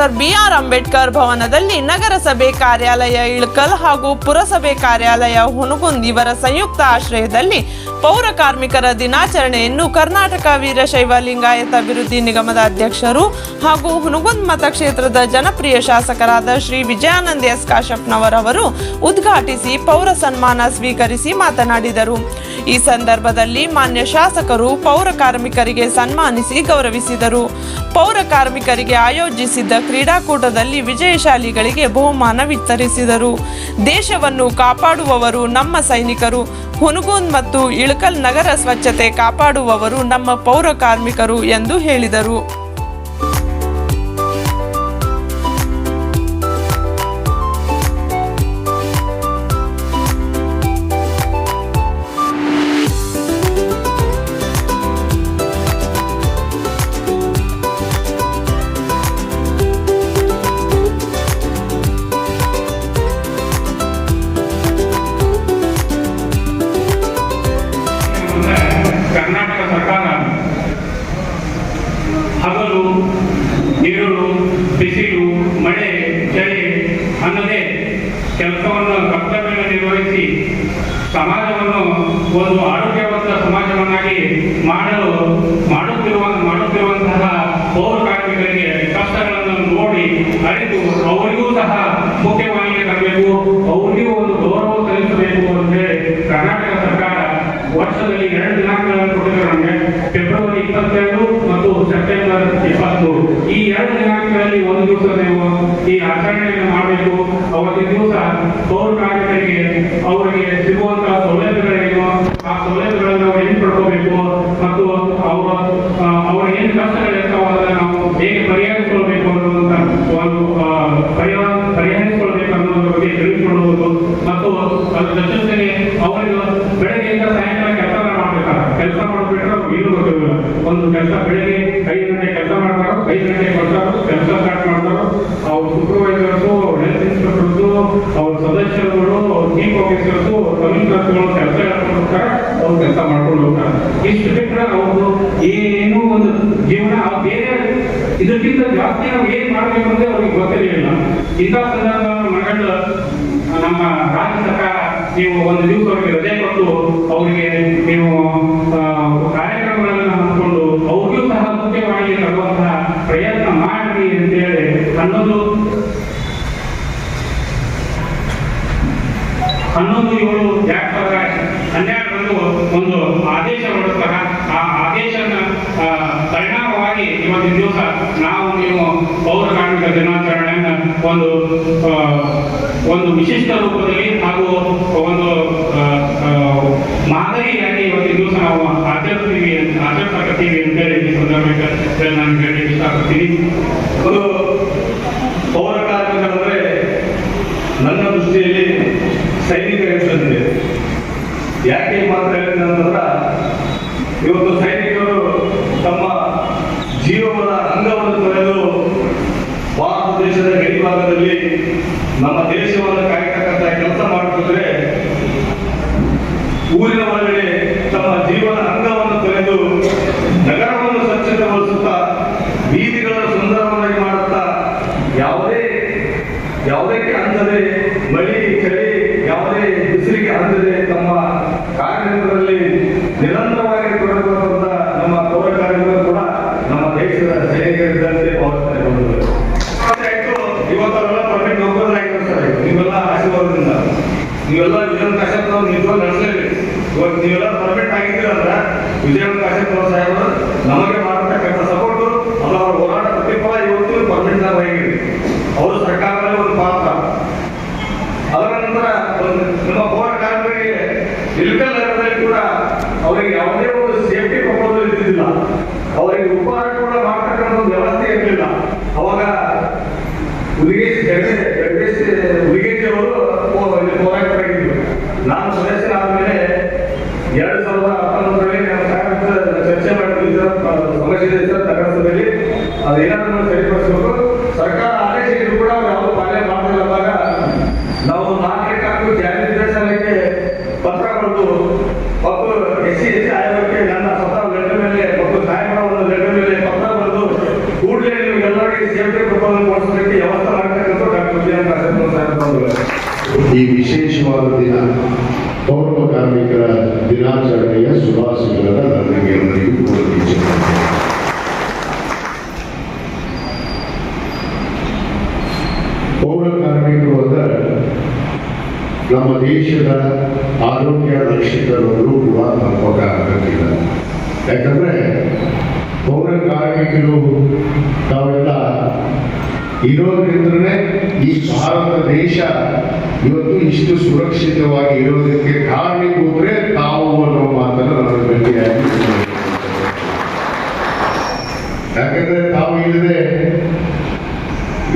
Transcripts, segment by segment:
Doctor B R Ambedkar ಭವನದಲ್ಲಿ ನಗರಸಭೆ ಕಾರ್ಯಾಲಯ ಇಳಕಲ್ ಹಾಗೂ ಪುರಸಭೆ ಕಾರ್ಯಾಲಯ ಹುನಗುಂದ್ ಇವರ ಸಂಯುಕ್ತ ಆಶ್ರಯದಲ್ಲಿ ಪೌರ ಕಾರ್ಮಿಕರ ದಿನಾಚರಣೆಯನ್ನು ಕರ್ನಾಟಕ ವೀರಶೈವ ಲಿಂಗಾಯತ ಅಭಿವೃದ್ಧಿ ನಿಗಮದ ಅಧ್ಯಕ್ಷರು ಹಾಗೂ ಹುನಗುಂದ್ ಮತಕ್ಷೇತ್ರದ ಜನಪ್ರಿಯ ಶಾಸಕರಾದ ಶ್ರೀ ವಿಜಯಾನಂದ ಎಸ್ ಕಾಶಪ್ಪನವರವರು ಉದ್ಘಾಟಿಸಿ ಪೌರ ಸನ್ಮಾನ ಸ್ವೀಕರಿಸಿ ಮಾತನಾಡಿದರು. ಈ ಸಂದರ್ಭದಲ್ಲಿ ಮಾನ್ಯ ಶಾಸಕರು ಪೌರ ಕಾರ್ಮಿಕರಿಗೆ ಸನ್ಮಾನಿಸಿ ಗೌರವಿಸಿದರು. ಪೌರ ಕಾರ್ಮಿಕರಿಗೆ ಆಯೋಜಿಸಿದ್ದ ಕ್ರೀಡಾಕೂಟದಲ್ಲಿ ವಿಜಯಶಾಲಿಗಳಿಗೆ ಬಹುಮಾನ ವಿತರಿಸಿದರು. ದೇಶವನ್ನು ಕಾಪಾಡುವವರು ನಮ್ಮ ಸೈನಿಕರು. ಹುನಗುಂದ್ ಮತ್ತು ಇಳಕಲ್ ನಗರ ಸ್ವಚ್ಛತೆ ಕಾಪಾಡುವವರು ನಮ್ಮ ಪೌರ ಕಾರ್ಮಿಕರು ಎಂದು ಹೇಳಿದರು. ಹಗಲು ನೀರು ಬಿಸಿಲು, ಮಳೆ, ಚಳಿ ಅನ್ನದೇ ಕೆಲಸವನ್ನು ಕರ್ತವ್ಯವನ್ನು ನಿರ್ವಹಿಸಿ ಸಮಾಜವನ್ನು ಒಂದು ಆರೋಗ್ಯವಂತ ಸಮಾಜವನ್ನಾಗಿ ಮಾಡಲು ಮಾಡುತ್ತಿರುವ, ಮಾಡುತ್ತಿರುವಂತಹ ಪೌರ ಕಾರ್ಮಿಕರಿಗೆ ಕಷ್ಟಗಳನ್ನು ನೋಡಿ ಅರಿತು ಅವರಿಗೂ ಸಹ ಮುಖ್ಯವಾಹಿನಿಗೆ ತರಬೇಕು ಅವರಿಗೂ ಒಂದು ಗೌರವ ಸಲ್ಲಿಸಬೇಕು ಅಂತ ಹೇಳಿ ಕರ್ನಾಟಕ ಸರ್ಕಾರ ವರ್ಷದಲ್ಲಿ ಎರಡು ದಿನಾಂಕಗಳನ್ನು ಕೊಟ್ಟಿದ್ದಾರೆ ನಮಗೆ ಫೆಬ್ರವರಿ ಇಪ್ಪತ್ತೆರಡು ಮತ್ತು ಸೆಪ್ಟೆಂಬರ್ ಇಪ್ಪತ್ಮೂರು ಈ ಎರಡು ದಿನಾಂಕಗಳಲ್ಲಿ ಒಂದು ದಿವಸ ನೀವು ಈ ಆಚರಣೆಯನ್ನು ಮಾಡಬೇಕು. ಅವತ್ತಿನ ದಿವಸ ಪೌರ ಕಾರ್ಮಿಕರಿಗೆ ಅವರಿಗೆ ಸಿಗುವಂತಹ ಸೌಲಭ್ಯಗಳೇನು, ಆ ಸೌಲಭ್ಯಗಳನ್ನು ನಾವು ಹೆಂಗೆ ಪಡ್ಕೋಬೇಕು ಮತ್ತು ಅವರ ಅವರು ಏನು ಕಷ್ಟಗಳಿರ್ತಾವ ನಾವು ಹೇಗೆ ಅವ್ರ ಸದಸ್ಯರುಗಳು, ಅವ್ರ ಚೀಫ್ ಆಫೀಸರ್ಸು ಕಮಿಷನರ್ಸ್ಗಳು ಕೆಲಸ ಅವ್ರು ಕೆಲಸ ಮಾಡ್ಕೊಂಡು ಹೋಗ್ತಾರೆ. ಇಷ್ಟು ಬಿಟ್ಟರೆ ಅವ್ರದ್ದು ಏನೂ ಒಂದು ಜೀವನ, ಆ ಬೇರೆ ಇದಕ್ಕಿಂತ ಜಾಸ್ತಿ ನಾವು ಏನ್ ಮಾಡ್ಬೇಕು ಅಂದ್ರೆ ಅವ್ರಿಗೆ ಗೊತ್ತಿರಲಿಲ್ಲ ಇಂಥ ಸಂದರ್ಭ ನಮ್ಮ ರಾಜ್ಯ ಸರ್ಕಾರ ನೀವು ಒಂದು ದಿವಸ ರಜೆ ಕೊಟ್ಟು ಅವರಿಗೆ ನೀವು ಆ, ಕಾರ್ಯಕ್ರಮಗಳನ್ನು ಹಮ್ಮಿಕೊಂಡು ಅವ್ರಿಗೂ ಸಹ ಮುಖ್ಯವಾಗಿ ತರುವಂತಹ ಪ್ರಯತ್ನ ಮಾಡಿ ಅಂತೇಳಿ ಹನ್ನೊಂದು ಹನ್ನೊಂದು ಏಳು ಎರಡ್ ಸಾವಿರದ ಹನ್ನೆರಡರಂದು ಒಂದು ಆದೇಶ ಹೊರಡ್ತಾರೆ ಆ ಆದೇಶನ ಆ, ಪರಿಣಾಮವಾಗಿ ಇವತ್ತಿನ ದಿವಸ ನಾವು ನೀವು ಪೌರ ಕಾರ್ಮಿಕ ದಿನಾಚರಣೆಯನ್ನ ಒಂದು ಒಂದು ವಿಶಿಷ್ಟ ರೂಪದಲ್ಲಿ ಹಾಗೂ ಒಂದು ಮಾದರಿಯಾಗಿ ಇವತ್ತಿನ ದಿವಸ ನಾವು ಆಚರಿಸ್ತೀವಿ ಆಚರಿಸಕತ್ತೀವಿ ಅಂತೇಳಿ ಈ ಸಂದರ್ಭದಲ್ಲಿ ನಾನು ಹೇಳಲಿಕ್ಕೆ ಇಷ್ಟಪಡ್ತೀನಿ. ಒಂದು ಪೌರ ನನ್ನ ದೃಷ್ಟಿಯಲ್ಲಿ ಸೈನಿಕ ಹೆಸರಿದೆ ಯಾಕೆ ಮಾತ್ರ ಹೇಳ್ತೀನಿ ಅಂತಂದ್ರ, ಇವತ್ತು ಮಳಿ, ಚಳಿ ಯಾವುದೇ ಬಿಸಿಲಿಗೆ ಅಂದರೆ ತಮ್ಮ ಕಾರ್ಯಕ್ರಮದಲ್ಲಿ ನಿರಂತರವಾಗಿ ತೊಡಗುವಂತ ನಮ್ಮ ಪೌರ ಕಾರ್ಮಿಕರು ಕೂಡ ನಮ್ಮ ದೇಶದ ಸೈನಿಕರಿದ್ದಂತೆ ಇವತ್ತೆಲ್ಲ ಪರ್ಮಿಟ್ ಸರ್ ನೀವೆಲ್ಲ ಆಶೀರ್ವಾದದಿಂದ. ನೀವೆಲ್ಲ ವಿಜಯನ್ ಕಾಶ್ಯಪ್ ನಾವು ನಿಜವಾಗಿ ನಡೆಸಲೇಬೇಕು. ಇವತ್ತು ನೀವೆಲ್ಲ ಪರ್ಮಿಟ್ ಅಂದ್ರೆ ವಿಜಯನ್ ಕಾಶ್ಯಪ್ ಸಾಹೇಬರು, ನಮಗೆ ಮಾಡತಕ್ಕಂಥ ಸಪೋರ್ಟು ಅದು ಅವರ ಹೋರಾಟ ಪ್ರತಿಫಲ ಇವತ್ತು ಪರ್ಮಿಟ್ ನಾವು ಹೇಗಿದೆ ಅವರು ಸರ್ಕಾರದಲ್ಲಿ ಒಂದು ಪಾತ್ರ ಅದರ ನಂತರ ಒಂದು ನಮ್ಮ ಪೌರ ಕಾರ್ಮಿಕರಿಗೆ ಇಲ್ಕಲ್ ನಗರದಲ್ಲಿ ಕೂಡ ಅವರಿಗೆ ಯಾವುದೇ ಒಂದು ಸೇಫ್ಟಿ ಪ್ರಪೋಸಲ್ ಇದ್ದಿದ್ದಿಲ್ಲ ಅವರಿಗೆ ಉಪಹಾರ ಕೂಡ ಮಾಡ್ತಕ್ಕಂಥ ವ್ಯವಸ್ಥೆ ಇರಲಿಲ್ಲ. ಅವಾಗ ಅವರು ಹೋರಾಟವಾಗಿದ್ರು ನಾನು ಎರಡ್ ಸಾವಿರದ ಹತ್ತೊಂಬತ್ತರಲ್ಲಿ ನಾನು ಚರ್ಚೆ ಮಾಡಿದ್ವಿ ಸಮಸ್ಯೆ ಇದೆ ಅದೇನಾದ್ರೂ ಸರಿಪಡಿಸಬೇಕು. ಸರ್ಕಾರ ಆದೇಶ ಇದ್ರು ಕೂಡ ಅವ್ರು ಪಾಲನೆ ಮಾಡ್ತಿಲ್ಲ. ಅಂದಾಗ ನಾವು ಕಾಕು ಜಾರಿ ನಿರ್ದೇಶನಕ್ಕೆ ಪತ್ರ ಬರೆದು ಮತ್ತು ಎಸ್ ಸಿ ಎಸ್ ಸಿ ಆಯೋಗಕ್ಕೆ ನನ್ನ ಸ್ವತಃ ಲೆಟರ್ ಮೇಲೆ ಮತ್ತು ಸಾಹೇಬರ ಒಂದು ಲೆಟರ್ ಮೇಲೆ ಪತ್ರ ಬರೆದು ಕೂಡಲೇ ನೀವು ಎಲ್ಲರಿಗೆ ಸೇಫ್ಟಿ ಸರ್ಟಿಫಿಕೇಟ್ ರೂಪದಲ್ಲಿ ಕೊಡಿಸೋದಕ್ಕೆ ವ್ಯವಸ್ಥೆ ಮಾಡ್ತಕ್ಕಂಥ ಡಾಕ್ಟರ್ ವಿಜಯ ಸಾಹೇಬ್ ಈ ವಿಶೇಷವಾದ ದಿನ ಪೌರ ಕಾರ್ಮಿಕರ ದಿನಾಚರಣೆಯ ಶುಭಾಶಯಗಳನ್ನು ನನಗೆ ಎಲ್ಲರಿಗೂ ಪೌರ ಕಾರ್ಮಿಕರು ಅಂದರೆ ನಮ್ಮ ದೇಶದ ಆರೋಗ್ಯ ರಕ್ಷಕರಲ್ಲೂ ಕೂಡ ತಪ್ಪಕ್ಕಾಗಕ್ಕಿಲ್ಲ ಯಾಕಂದ್ರೆ ಪೌರ ಕಾರ್ಮಿಕರು ತಾವೆಲ್ಲ ಇರೋದ್ರಿಂದಲೇ ಈ ಭಾರತ ದೇಶ ಇವತ್ತು ಇಷ್ಟು ಸುರಕ್ಷಿತವಾಗಿ ಇರೋದಕ್ಕೆ ಕಾರಣೀಭೂತರೆ ತಾವು ಅನ್ನೋ ಮಾತನ್ನು ನಾನು ಗಟ್ಟಿಯಾಗಿ. ಯಾಕಂದ್ರೆ ತಾವು ಇಲ್ಲದೆ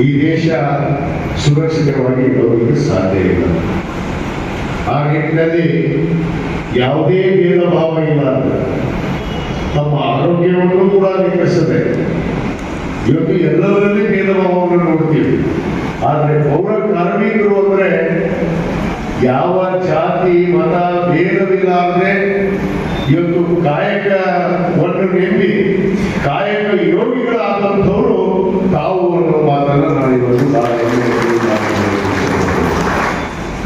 ಈ ದೇಶ ಸುರಕ್ಷಿತವಾಗಿ ಇರೋದಕ್ಕೆ ಸಾಧ್ಯ ಇಲ್ಲ. ಆ ನಿಟ್ಟಿನಲ್ಲಿ ಯಾವುದೇ ಭೇದ ಭಾವ ಇಲ್ಲ ತಮ್ಮ ಆರೋಗ್ಯವನ್ನು ಕೂಡ ನಿಲ್ಲಿಸದೆ ಇವತ್ತು ಎಲ್ಲದರಲ್ಲಿ ಭೇದಭಾವವನ್ನು ನೋಡ್ತೀವಿ. ಆದರೆ ಪೌರ ಕಾರ್ಮಿಕರು ಅಂದ್ರೆ ಯಾವ ಜಾತಿ, ಮತ, ಭೇದವಿಲ್ಲ ಇವತ್ತು ಕಾಯಕವನ್ನು ನೆಮ್ಮಿ ಕಾಯಕ ಯೋಗಿಗಳಾದಂಥವರು ತಾವು ಅನ್ನೋ ಮಾತನ್ನು ನಾನು ಇವತ್ತು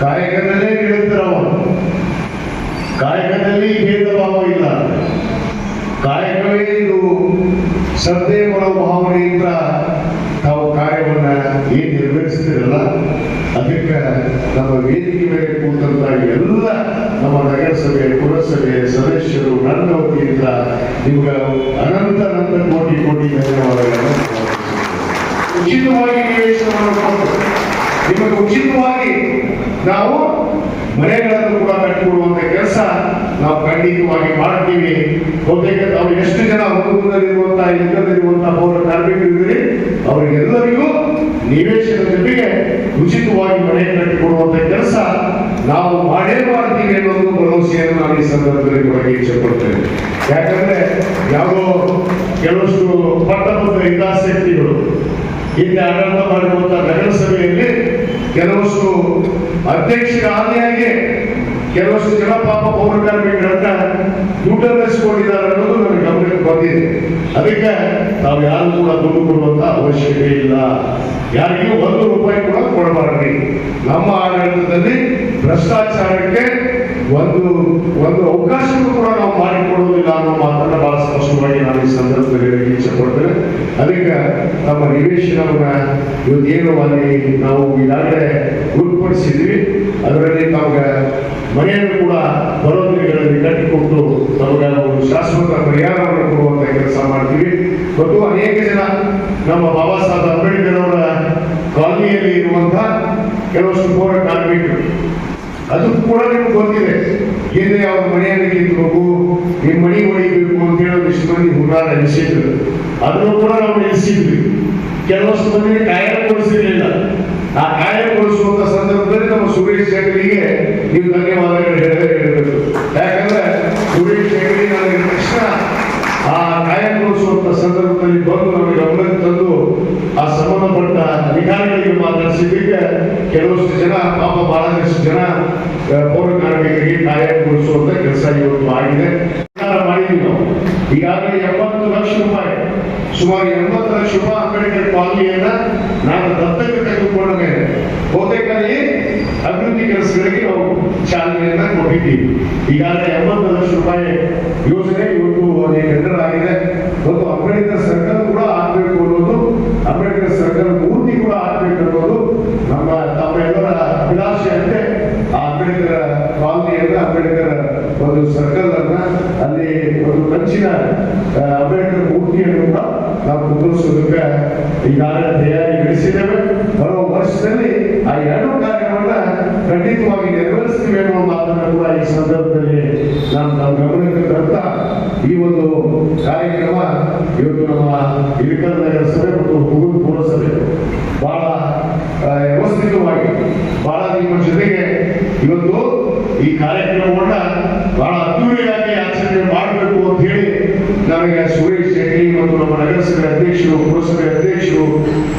ಕಾಯಕದಲ್ಲೇ ನಿರಂತರವ ಕಾಯಕದಲ್ಲಿ ಭೇದ ಭಾವ ಇಲ್ಲ ಕಾಯಕವೇ ಇದು ಶ್ರದ್ಧೆ ಮನೋಭಾವನೆಯಿಂದ ತಾವು ಕಾರ್ಯವನ್ನ ಏನ್ ನಿರ್ವಹಿಸ್ತಿರಲ್ಲ ಅದಕ್ಕೆ ನಮ್ಮ ವೇದಿಕೆ ಮೇಲೆ ಕೂತಂತ ಎಲ್ಲ ನಮ್ಮ ನಗರಸಭೆ, ಪುರಸಭೆ ಸದಸ್ಯರು, ನನ್ನ ವತಿಯಿಂದ ನಿಮ್ಗೆ ಅನಂತ ಅನಂತ ಕೋಟಿ ಕೋಟಿ ಧನ್ಯವಾದಗಳನ್ನು ಉಚಿತವಾಗಿ ನಿಮಗೆ ಉಚಿತವಾಗಿ ನಾವು ಮನೆಗಳನ್ನು ಕೂಡ ಕಟ್ಟಿಕೊಡುವಂತ ಕೆಲಸ ನಾವು ಖಂಡಿತವಾಗಿ ಮಾಡ್ತೀವಿ. ಬಹುತೇಕ ಅವ್ರು ಎಷ್ಟು ಜನ ಅನುಕೂಲದಲ್ಲಿರುವಂತಹ ಇಲ್ಲದಲ್ಲಿರುವಂತಹ ಪೌರ ಕಾರ್ಮಿಕರಿದ್ದೀರಿ ಅವರಿಗೆಲ್ಲರಿಗೂ ನಿವೇಶನ ಜೊತೆಗೆ ಉಚಿತವಾಗಿ ಮನೆ ಕಟ್ಟಿಕೊಡುವಂತ ಕೆಲಸ ನಾವು ಮಾಡೇ ಮಾಡ್ತೀವಿ ಅನ್ನೋದು ಭರವಸೆಯನ್ನು ನಾನು ಈ ಸಂದರ್ಭದಲ್ಲಿ ಕೊಡಕ್ಕೆ ಇಚ್ಛೆಪಡ್ತೇನೆ ಯಾಕಂದ್ರೆ ಯಾವುದೋ ಕೆಲವಷ್ಟು ಪಟ್ಟಪತ್ರ ಹಿತಾಸಕ್ತಿಗಳು ಹಿಂದೆ ಆಡಳಿತ ಮಾಡಿರುವಂತಹ ನಗರಸಭೆಯಲ್ಲಿ ಕೆಲವಷ್ಟು ಅಧ್ಯಕ್ಷರ ಆದಿಯಾಗಿ ಕೆಲವಷ್ಟು ಜನ ಪಾಪ ಪೌರ ಕಾರ್ಮಿಕರನ್ನ ದುಡ್ಡನ್ನಿಸ್ಕೊಂಡಿದ್ದಾರೆ ಅನ್ನೋದು ನನಗೆ ಗಮನಕ್ಕೆ ಬಂದಿದೆ. ಅದಕ್ಕೆ ನಾವು ಯಾರು ಕೂಡ ದುಡ್ಡು ಕೊಡುವಂತ ಅವಶ್ಯಕತೆ ಇಲ್ಲ. ಯಾರಿಗೂ ಒಂದು ರೂಪಾಯಿ ಕೂಡ ಕೊಡಬಾರ್ದು. ನಮ್ಮ ಆಡಳಿತದಲ್ಲಿ ಭ್ರಷ್ಟಾಚಾರಕ್ಕೆ ಒಂದು ಒಂದು ಅವಕಾಶವನ್ನು ಕೂಡ ನಾವು ಮಾಡಿಕೊಡೋದಿಲ್ಲ ಅನ್ನೋ ಮಾತನ್ನ ಬಹಳ ಸ್ಪಷ್ಟವಾಗಿ ನಾನು ಈ ಸಂದರ್ಭದಲ್ಲಿ ಇಚ್ಛೆ ಅದಕ್ಕೆ ನಮ್ಮ ನಿವೇಶನವನ್ನ ಇವತ್ತೇನು ಅಲ್ಲಿ ನಾವು ಈಗಾಗಲೇ ಉತ್ಪಡಿಸಿದ್ವಿ ಅದರಲ್ಲಿ ನಮ್ಗೆ ಮನೆಯನ್ನು ಕೂಡ ಬರೋದಿಗಳಲ್ಲಿ ಕಟ್ಟಿಕೊಟ್ಟು ನಮಗೆ ಒಂದು ಶಾಶ್ವತ ಪರಿಹಾರವನ್ನು ಕೊಡುವಂತ ಕೆಲಸ ಮಾಡ್ತೀವಿ. ಮತ್ತು ಅನೇಕ ಜನ ನಮ್ಮ ಬಾಬಾ ಸಾಹೇಬ್ ಅಂಬೇಡ್ಕರ್ ಅವರ ಕಾಲನಿಯಲ್ಲಿ ಇರುವಂತಹ ಕೆಲವಷ್ಟು ಪೌರ ಕಾರ್ಮಿಕರು. ಅದು ಕೂಡ ನಿಮ್ಗೆ ಗೊತ್ತಿದೆ. ಹಿಂದೆ ಅವ್ರ ಮನೆಯನ್ನು ಕಿತ್ಬೇಕು ನಿಮ್ಮ ಮನೆ ಹೊಡಿಬೇಕು ಅಂತ ಹೇಳಿ ಇಷ್ಟು ಮಂದಿ ಹುಡುಗಾರ ಎನಿಸಿದ್ರು ಅದನ್ನು ಕೂಡ ನಾವು ನಿಲ್ಲಿಸಿದ್ವಿ. ಕೆಲವಷ್ಟು ಮಂದಿ ಕಾಯಕ ಕೊಡಿಸಿರ್ಲಿಲ್ಲ ಆ ಕಾಯಕ ಕೊಡಿಸುವಂತ ಸಂದರ್ಭದಲ್ಲಿ ನಮ್ಮ ಸುರೇಶ್ ಶೆಟ್ಟಿಗೆ ನೀವು ಧನ್ಯವಾದಗಳು ಹೇಳೇ ಹೇಳಬೇಕು ಯಾಕಂದ್ರೆ ಸುರೇಶ್ ಶೆಟ್ಟಿ ನನಗೆ ತಕ್ಷಣ ಆ ಕಾಯಕ ಕೊಡಿಸುವಂತ ಸಂದರ್ಭದಲ್ಲಿ ಬಂದು ನಮಗೆ ಗಮನಕ್ಕೆ ತಂದು ಆ ಸಂಬಂಧಪಟ್ಟ ಅಧಿಕಾರಿಗಳಿಗೆ ಮಾತಾಡಿಸಿದ್ದಕ್ಕೆ ಕೆಲವಷ್ಟು ಜನ, ಪಾಪ ಬಹಳಷ್ಟು ಜನ ಪೌರ ಕಾರ್ಮಿಕರಿಗೆ ಕಾಯಕ ಕೊಡಿಸುವಂತ ಕೆಲಸ ಇವತ್ತು ಆಗಿದೆ ಸರ್ಕಾರ ಮಾಡಿದ್ವಿ ನಾವು ಈಗಾಗಲೇ ಎಂಬತ್ತು ಲಕ್ಷ ರೂಪಾಯಿ ಸುಮಾರು ಎಂಬತ್ತು ಲಕ್ಷ ರೂಪಾಯಿ ಅಂಬೇಡ್ಕರ್ ಕಾಲನಿಯನ್ನ ನಾನು ದತ್ತಕ್ಕೆ ತೆಗೆದುಕೊಂಡ ಮೇಲೆ ಬಹುತೇಕ ಈ ಅಭಿವೃದ್ಧಿ ಕೆಲಸಗಳಿಗೆ ನಾವು ಚಾಲನೆಯನ್ನ ಕೊಟ್ಟಿದ್ದೀವಿ. ಈಗಾಗಲೇ ಎಂಬತ್ತು ಲಕ್ಷ ರೂಪಾಯಿ ಯೋಜನೆ ಇವತ್ತು ಟೆಂಡರ್ ಆಗಿದೆ. ಒಂದು ಅಂಬೇಡ್ಕರ್ ಸರ್ಕಲ್ ಕೂಡ ಆಗ್ಬೇಕು ಅನ್ನೋದು ಅಂಬೇಡ್ಕರ್ ಸರ್ಕಲ್ ಮೂರ್ತಿ ಕೂಡ ಆಗ್ಬೇಕು ಅನ್ನೋದು ನಮ್ಮ ತಮ್ಮೆಲ್ಲರ ಅಭಿಲಾಷೆ ಅಭಿಲಾಷೆಯಂತೆ ಆ ಅಂಬೇಡ್ಕರ್ ಕಾಲನಿಯನ್ನ ಅಂಬೇಡ್ಕರ್ ಒಂದು ಸರ್ಕಲ್ ಅನ್ನ ಅಲ್ಲಿ ಒಂದು ಕಂಚಿನ ಅಂಬೇಡ್ಕರ್ ಮೂರ್ತಿಯನ್ನು ಕೂಡ ನಾವು ಕುಂದಿರಿಸೋದಕ್ಕೆ ಈಗಾಗಲೇ ತಯಾರಿ ನಡೆಸಿದ್ದೇವೆ ಬರುವ ವರ್ಷದಲ್ಲಿ ಆ ಎರಡು ಕಾರ್ಯವನ್ನ ಖಂಡಿತವಾಗಿ ನೆರವೇರಿಸ್ತೀವಿ ಅನ್ನೋ ಮಾತನ್ನು ಕೂಡ ಈ ಸಂದರ್ಭದಲ್ಲಿ ನಾನು ನಾವು ಗಮನಕ್ಕೆ ತರ್ತಾ ಈ ಒಂದು ಕಾರ್ಯಕ್ರಮ ಇವತ್ತು ನಮ್ಮ ಇಳಕಲ್ ನಗರಸಭೆ ಮತ್ತು ಹುಗುಲ್ ಪುರಸಭೆ ಬಹಳ ಆ, ವ್ಯವಸ್ಥಿತವಾಗಿ ಬಹಳ ನಿಮ್ಮ ಜೊತೆಗೆ ಇವತ್ತು ಈ ಕಾರ್ಯಕ್ರಮವನ್ನ ಬಹಳ ಅದ್ದೂರಿಯಾಗಿ ಆಚರಣೆ ಮಾಡಬೇಕು ಅಂತ ಹೇಳಿ ನನಗೆ ಸುರೇಶ್ ಶೆಟ್ಟಿ ಮತ್ತು ನಮ್ಮ ನಗರಸಭೆ ಅಧ್ಯಕ್ಷರು, ಪುರಸಭೆ ಅಧ್ಯಕ್ಷರು,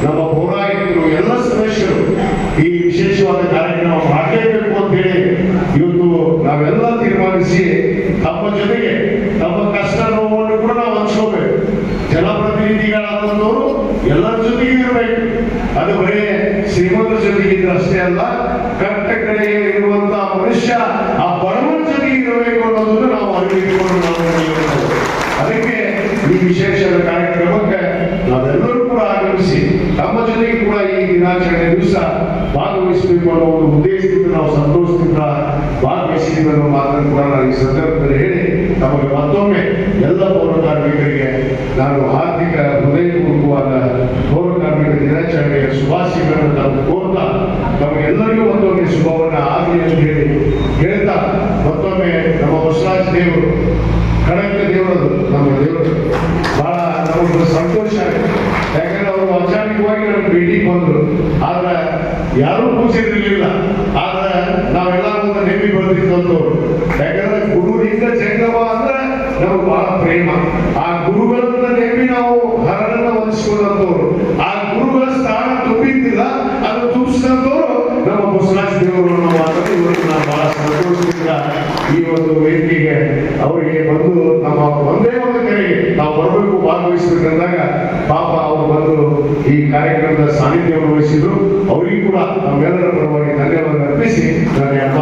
ನಮ್ಮ ಪೌರಾಯುಕ್ತರು, ಎಲ್ಲ ಸದಸ್ಯರು ಈ ವಿಶೇಷವಾದ ಕಾರ್ಯಕ್ರಮ ಮಾಡಲೇಬೇಕು ಅಂತ ಹೇಳಿ ಇವತ್ತು ನಾವೆಲ್ಲ ತೀರ್ಮಾನಿಸಿ ತಮ್ಮ ಜೊತೆಗೆ ತಮ್ಮ ಕಷ್ಟ ನೋವನ್ನು ಕೂಡ ನಾವು ಹಂಚ್ಕೋಬೇಕು. ಜನಪ್ರತಿನಿಧಿಗಳಾದಂಥವರು ಎಲ್ಲರ ಜೊತೆಗೆ ಇರಬೇಕು. ಅದು ಬರೀ ಶ್ರೀಮಂತರ ಜೊತೆಗಿದ್ರೆ ಅಷ್ಟೇ ಅಲ್ಲ ಕಟ್ಟ ಕಡೆಗೆ ಇರುವಂತ ಮನುಷ್ಯ ಆ ಬಡವನ ಜೊತೆಗೆ ಇರಬೇಕು ಅನ್ನೋದನ್ನು ನಾವು ಅರಿವಿಕೊಂಡು ನಾವು ನಡೆಯಬೇಕು. ಅದಕ್ಕೆ ಈ ವಿಶೇಷದ ಕಾರ್ಯಕ್ರಮಕ್ಕೆ ನಾವೆಲ್ಲರೂ ಕೂಡ ಆಗಮಿಸಿ ತಮ್ಮ ಜೊತೆಗೆ ಕೂಡ ಈ ದಿನಾಚರಣೆ ದಿವಸ ಭಾಗವಹಿಸಬೇಕು ಅನ್ನೋ ಒಂದು ಉದ್ದೇಶದಿಂದ ನಾವು ಸಂತೋಷದಿಂದ ಭಾಗವಹಿಸಿದ್ದೀವಿ ಮಾತ್ರ ಕೂಡ ನಾನು ಈ ಸಂದರ್ಭದಲ್ಲಿ ಹೇಳಿ, ನಮಗೆ ಮತ್ತೊಮ್ಮೆ ಎಲ್ಲ ಪೌರ ಕಾರ್ಮಿಕರಿಗೆ ನಾನು ಹಾರ್ದಿಕ ಹೃದಯಪೂರ್ವಕವಾದ ಪೌರ ಕಾರ್ಮಿಕ ದಿನಾಚರಣೆಯ ಶುಭಾಶಯಗಳನ್ನು ನಾನು ಕೋರ್ತಾ ನಮಗೆಲ್ಲರಿಗೂ ಮತ್ತೊಮ್ಮೆ ಶುಭವನ್ನ ಆಗಲಿ ಎಂದು ಹೇಳಿ ಹೇಳ್ತಾ ಮತ್ತೊಮ್ಮೆ ನಮ್ಮ ಬಸವರಾಜ ದೇವರು ಕಡಕ ದೇವರು ನಮ್ಮ ದೇವರು ಬಹಳ ನಮಗೆ ಸಂತೋಷ ಆಗುತ್ತೆ ಯಾಕಂದ್ರೆ ಅವರು ಅಚಾನಕವಾಗಿ ನಮ್ಮ ಭೇಟಿಗೆ ಬಂದರು ಆದ್ರೆ ಯಾರೂ ಕೂಸಿರ್ಲಿಲ್ಲ ಆದ್ರೆ ನಾವೆಲ್ಲ ಒಂದು ನೆಮ್ಮಿ ಬರ್ತಿದ್ದಂಥವ್ರು ಯಾಕಂದ್ರೆ ಗುರುವಿಂದ ಜಂಗಮ ಅಂದ್ರೆ ನಮ್ಗೆ ಬಹಳ ಪ್ರೇಮ. ಆ ಗುರುಗಳನ್ನ ನೆಮ್ಮಿ ನಾವು ಹರಡನ್ನ ಹೊಂದಿಸ್ಕೊಂಡಂಥವ್ರು. ಆ ಗುರುಗಳ ಸ್ಥಾನ ತುಂಬಿದ್ದಿಲ್ಲ ಅದು ತುಂಬಿಸಿದಂಥವ್ರು ನಮ್ಮ ಬಸವರಾಜ ದೇವರು ಅನ್ನೋ ಈ ಒಂದು ವೇದಿಕೆಗೆ ಅವರಿಗೆ ಬಂದು ನಮ್ಮ ಒಂದೇ ಒಂದು ಕರೆಗೆ ನಾವು ಬರಬೇಕು ಭಾಗವಹಿಸಬೇಕಂದಾಗ ಪಾಪ ಅವರು ಬಂದು ಈ ಕಾರ್ಯಕ್ರಮದ ಸಾನ್ನಿಧ್ಯವನ್ನು ವಹಿಸಿದ್ರು. ಅವರಿಗೂ ಕೂಡ ನಮ್ಮೆಲ್ಲರ ಪರವಾಗಿ ಧನ್ಯವಾದ ಅರ್ಪಿಸಿ. ನಾನು ಎರಡು